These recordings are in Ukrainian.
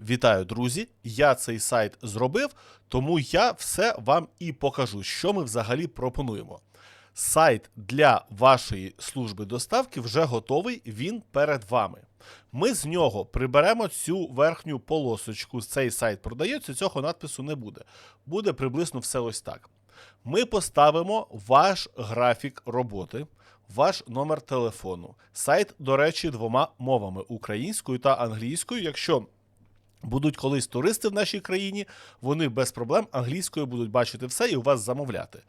Вітаю, друзі! Я цей сайт зробив, тому я все вам і покажу, що ми взагалі пропонуємо. Сайт для вашої служби доставки вже готовий, він перед вами. Ми з нього приберемо цю верхню полосочку. Цей сайт продається, цього надпису не буде. Буде приблизно все ось так. Ми поставимо ваш графік роботи, ваш номер телефону. Сайт, до речі, двома мовами українською та англійською. Якщо будуть колись туристи в нашій країні, вони без проблем англійською будуть бачити все і у вас замовляти.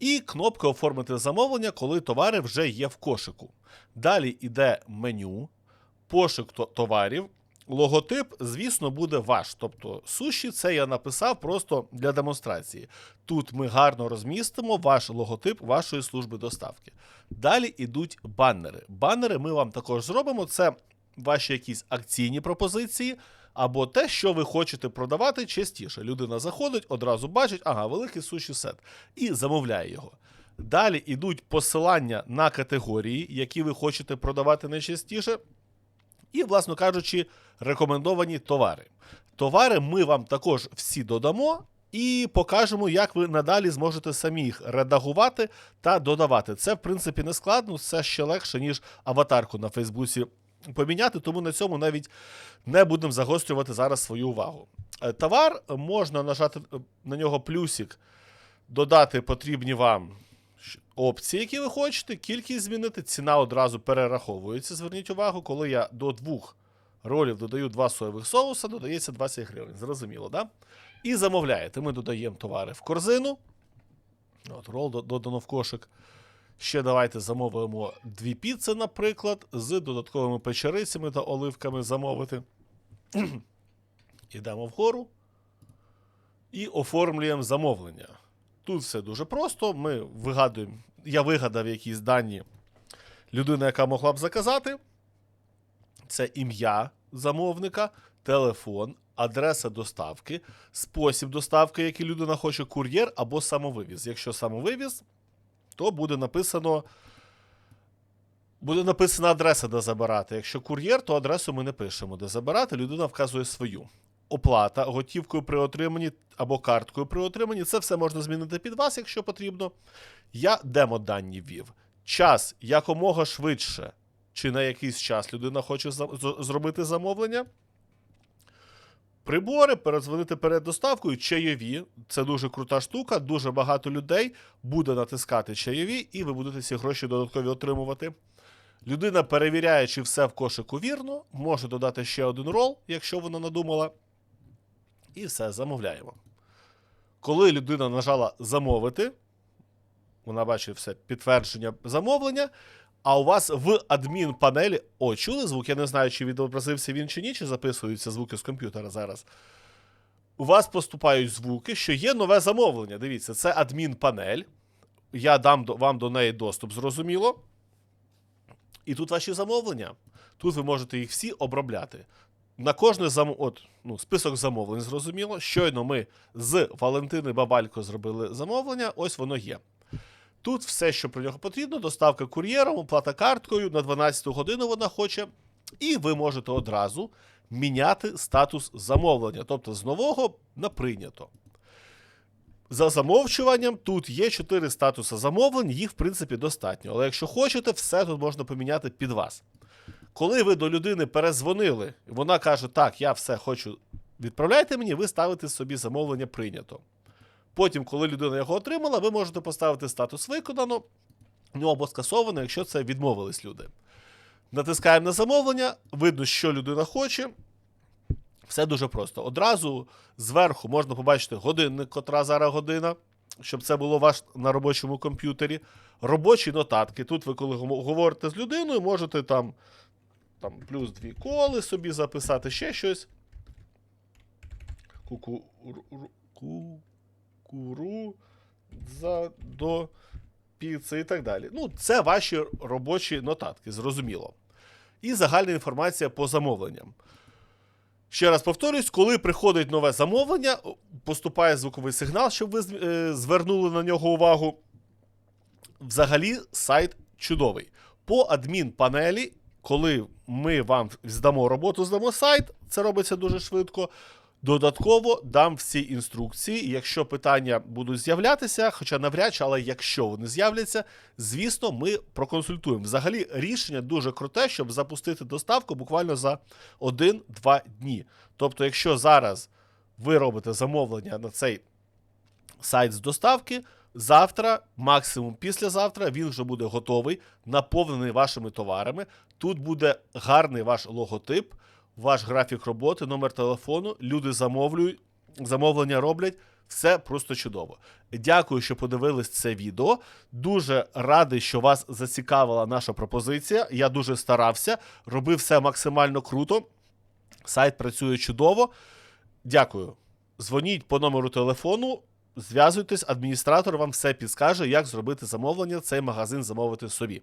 І кнопка оформити замовлення, коли товари вже є в кошику. Далі йде меню, пошук товарів. Логотип, звісно, буде ваш. Тобто суші, це я написав просто для демонстрації. Тут ми гарно розмістимо ваш логотип вашої служби доставки. Далі йдуть баннери. Баннери ми вам також зробимо. Це ваші якісь акційні пропозиції, або те, що ви хочете продавати частіше. Людина заходить, одразу бачить, ага, великий суші сет, і замовляє його. Далі йдуть посилання на категорії, які ви хочете продавати найчастіше. І, власно кажучи, рекомендовані товари. Товари ми вам також всі додамо і покажемо, як ви надалі зможете самі їх редагувати та додавати. Це, в принципі, не складно, це ще легше, ніж аватарку на Фейсбуці поміняти, тому на цьому навіть не будемо загострювати зараз свою увагу. Е, Товар можна нажати е, на нього плюсик, додати потрібні вам опції, які ви хочете, кількість змінити, ціна одразу перераховується. Зверніть увагу, коли я до двох ролів додаю два соєвих соуса, додається 20 гривень. Зрозуміло, да? І замовляєте. Ми додаємо товари в корзину. От, рол додано в кошик. Ще давайте замовимо дві піци, наприклад, з додатковими печерицями та оливками замовити. Ідемо вгору і оформлюємо замовлення. Тут все дуже просто. Ми вигадуємо. Я вигадав якісь дані людини, яка могла б заказати. Це ім'я замовника, телефон, адреса доставки, спосіб доставки, який людина хоче, кур'єр або самовивіз. Якщо самовивіз, то буде написано. Буде написана адреса, де забирати. Якщо кур'єр, то адресу ми не пишемо, де забирати. Людина вказує свою. Оплата готівкою при отриманні або карткою при отриманні. Це все можна змінити під вас, якщо потрібно. Я демо-дані ввів. Час якомога швидше, чи на якийсь час людина хоче зробити замовлення. Прибори, передзвонити перед доставкою, чайові. Це дуже крута штука. Дуже багато людей буде натискати чайові, і ви будете ці гроші додаткові отримувати. Людина перевіряє, чи все в кошику вірно, може додати ще один рол, якщо вона надумала. І все, замовляємо. Коли людина нажала замовити, вона бачить все підтвердження замовлення. А у вас в адмінпанелі. О, чули звук? Я не знаю, чи відобразився він чи ні, чи записуються звуки з комп'ютера зараз. У вас поступають звуки, що є нове замовлення. Дивіться, це адмінпанель. Я дам вам до неї доступ, зрозуміло. І тут ваші замовлення. Тут ви можете їх всі обробляти. На кожне зам... От, ну, список замовлень, зрозуміло. Щойно ми з Валентини Бабалько зробили замовлення, ось воно є. Тут все, що про нього потрібно, доставка кур'єром, оплата карткою на 12 годину вона хоче. І ви можете одразу міняти статус замовлення, тобто з нового на прийнято. За замовчуванням тут є 4 статуси замовлень, їх в принципі достатньо. Але якщо хочете, все тут можна поміняти під вас. Коли ви до людини перезвонили, і вона каже: Так, я все хочу, відправляйте мені, ви ставите собі замовлення прийнято. Потім, коли людина його отримала, ви можете поставити статус виконано, ну або скасовано, якщо це відмовились люди. Натискаємо на замовлення, видно, що людина хоче. Все дуже просто. Одразу зверху можна побачити годинник, котра зараз година, щоб це було ваш на робочому комп'ютері. Робочі нотатки. Тут ви, коли говорите з людиною, можете там, там плюс дві коли собі записати, ще щось. Ку-ку. Ку- за до піци і так далі. Ну, це ваші робочі нотатки, зрозуміло. І загальна інформація по замовленням. Ще раз повторюсь, коли приходить нове замовлення, поступає звуковий сигнал, щоб ви е, звернули на нього увагу. Взагалі, сайт чудовий. По адмінпанелі коли ми вам здамо роботу, здамо сайт, це робиться дуже швидко. Додатково дам всі інструкції. Якщо питання будуть з'являтися, хоча навряд чи, але якщо вони з'являться, звісно, ми проконсультуємо. Взагалі, рішення дуже круте, щоб запустити доставку буквально за 1-2 дні. Тобто, якщо зараз ви робите замовлення на цей сайт з доставки, завтра, максимум післязавтра, він вже буде готовий, наповнений вашими товарами. Тут буде гарний ваш логотип, ваш графік роботи, номер телефону. Люди замовлюють, замовлення роблять. Все просто чудово. Дякую, що подивились це відео. Дуже радий, що вас зацікавила наша пропозиція. Я дуже старався, робив все максимально круто. Сайт працює чудово. Дякую. Дзвоніть по номеру телефону, зв'язуйтесь, адміністратор вам все підскаже, як зробити замовлення, цей магазин замовити собі.